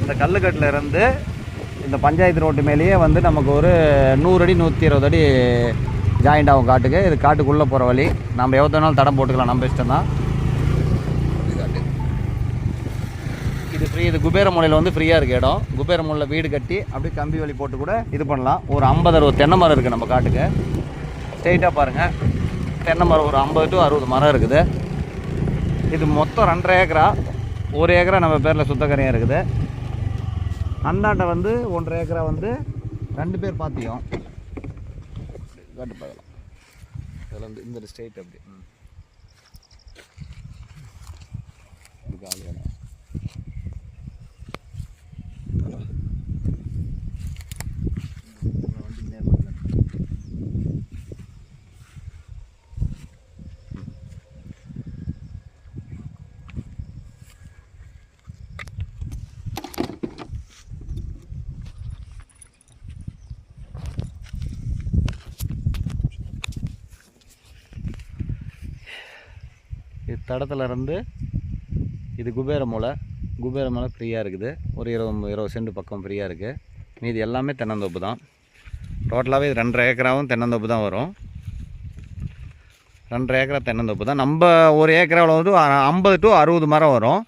இந்த கல்லுக்கட்டில் இருந்து இந்த பஞ்சாயத்து ரோட்டு மேலேயே வந்து நமக்கு ஒரு நூறு அடி நூற்றி இருபது அடி ஜாயிண்ட் ஆகும் காட்டுக்கு. இது காட்டுக்குள்ளே போகிற வழி. நம்ம எவ்வளோ வேணாலும் தடம் போட்டுக்கலாம். நம்ம இஷ்டம் தான். இது ஃப்ரீ இது குபேர மூலையில் வந்து ஃப்ரீயாக இருக்க இடம். குபேரமூலையில் வீடு கட்டி அப்படியே கம்பி வழி போட்டு கூட இது பண்ணலாம். ஒரு ஐம்பது அறுபது தென்னை மரம் இருக்குது நம்ம காட்டுக்கு. ஸ்ட்ரெயிட்டாக பாருங்கள் தென்னை மரம் ஒரு ஐம்பது டு அறுபது மரம் இருக்குது. இது மொத்தம் ரெண்டரை ஏக்கரா? ஒரு ஏக்கரா நம்ம பேரில் சுத்தக்கரையாக இருக்குது. அந்தாண்ட வந்து ஒன்றரை ஏக்கரா வந்து ரெண்டு பேர் பார்த்தியும் காட்டு பார்க்கலாம் இதில் வந்து இந்த ஸ்டேட் அப்படி. காலியான தடத்துலேருந்து இது குபேர மூலை குபேர மூலை ஃப்ரீயாக இருக்குது. ஒரு இருபது இருபது சென்ட் பக்கம் ஃப்ரீயாக இருக்குது மீதி எல்லாமே தென்னந்தோப்பு தான். டோட்டலாகவே இது ரெண்டரை ஏக்கராவும் தென்னந்தோப்பு தான் வரும். ரெண்டரை ஏக்கரா தென்னந்தோப்பு தான். நம்ம ஒரு ஏக்கராவில் வந்து ஐம்பது டு அறுபது மரம் வரும்.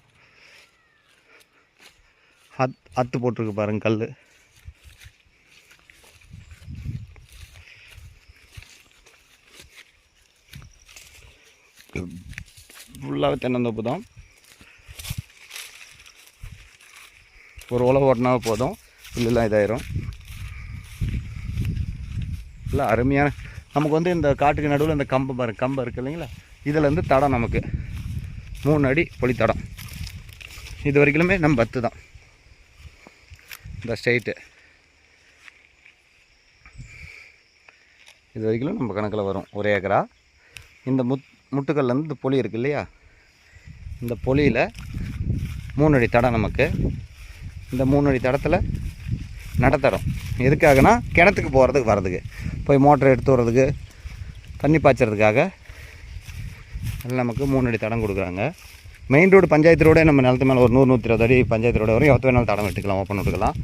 அத் அத்து போட்டிருக்கு பாருங்க கல் ஃபுல்லாகவே தென்னந்தோப்பு தான் ஒரு உழவு ஓட்டினா போதும். புல்லுலாம் இதாயிரும். இல்லை அருமையான நமக்கு வந்து இந்த காட்டுக்கு நடுவில் இந்த கம்பம் பாரு கம்பம் இருக்குது இல்லைங்களா? இதுலேருந்து தடம் நமக்கு. மூணு அடி பொலி தடம். இது வரைக்குமே நம்ம பத்து தான். இந்த ஸ்ட்ரெயிட்டு இது வரைக்கும் நம்ம கணக்கில் வரும். ஒரு ஏக்கரா. இந்த முத் முட்டுக்கல்லேருந்து இந்த பொலி இருக்குது இல்லையா? இந்த பொலியில் மூணு அடி தடம் நமக்கு. இந்த மூணு அடி தடத்தில் நடத்தரம் எதுக்காகனா கிணத்துக்கு போகிறதுக்கு வர்றதுக்கு. போய் மோட்டர் எடுத்து வர்றதுக்கு தண்ணி பாய்ச்சறதுக்காக அதில் நமக்கு மூணு அடி தடம் கொடுக்குறாங்க. மெயின் ரோடு பஞ்சாயத்து ரோடே நம்ம நிலத்து மேலே ஒரு நூறு நூற்றி இருபது அடி பஞ்சாயத்து ரோடு வரும் எவ்வளோ வேணாலும் தடம் விட்டுக்கலாம் ஓப்பன் விட்டுக்கலாம்